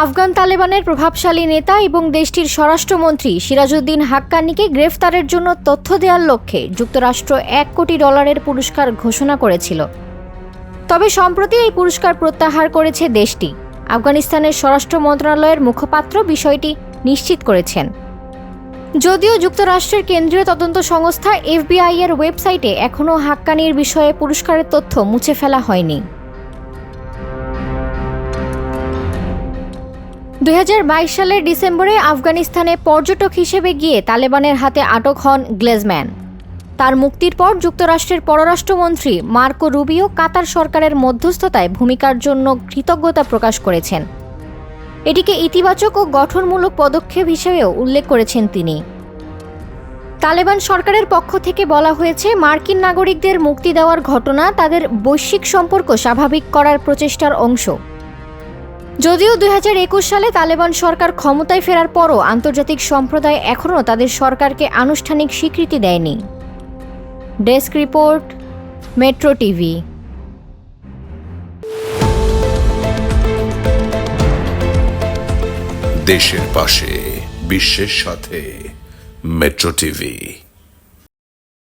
আফগান তালেবানের প্রভাবশালী নেতা এবং দেশটির স্বরাষ্ট্রমন্ত্রী সিরাজউদ্দিন হাক্কানিকে গ্রেফতারের জন্য তথ্য দেওয়ার লক্ষ্যে যুক্তরাষ্ট্র এক কোটি ডলারের পুরস্কার ঘোষণা করেছিল। তবে সম্প্রতি এই পুরস্কার প্রত্যাহার করেছে দেশটি। আফগানিস্তানের স্বরাষ্ট্র মন্ত্রণালয়ের মুখপাত্র বিষয়টি নিশ্চিত করেছেন। যদিও যুক্তরাষ্ট্রের কেন্দ্রীয় তদন্ত সংস্থা এফবিআই এর ওয়েবসাইটে এখনও হাক্কানির বিষয়ে পুরস্কারের তথ্য মুছে ফেলা হয়নি। দু হাজার বাইশ সালের ডিসেম্বরে আফগানিস্তানে পর্যটক হিসেবে গিয়ে তালেবানের হাতে আটক হন গ্লেজম্যান। তার মুক্তির পর যুক্তরাষ্ট্রের পররাষ্ট্রমন্ত্রী মার্কো রুবিও কাতার সরকারের মধ্যস্থতায় ভূমিকার জন্য কৃতজ্ঞতা প্রকাশ করেছেন। এটিকে ইতিবাচক ও গঠনমূলক পদক্ষেপ হিসেবেও উল্লেখ করেছেন তিনি। তালেবান সরকারের পক্ষ থেকে বলা হয়েছে, মার্কিন নাগরিকদের মুক্তি দেওয়ার ঘটনা তাদের বৈশ্বিক সম্পর্ক স্বাভাবিক করার প্রচেষ্টার অংশ। যদিও দুই হাজার একুশ সালে তালেবান সরকার ক্ষমতায় ফেরার পরও আন্তর্জাতিক সম্প্রদায় এখনও তাদের সরকারকে আনুষ্ঠানিক স্বীকৃতি দেয়নি। Desk report, Metro TV. দেশের পাশে, বিশ্বের সাথে, মেট্রো টিভি।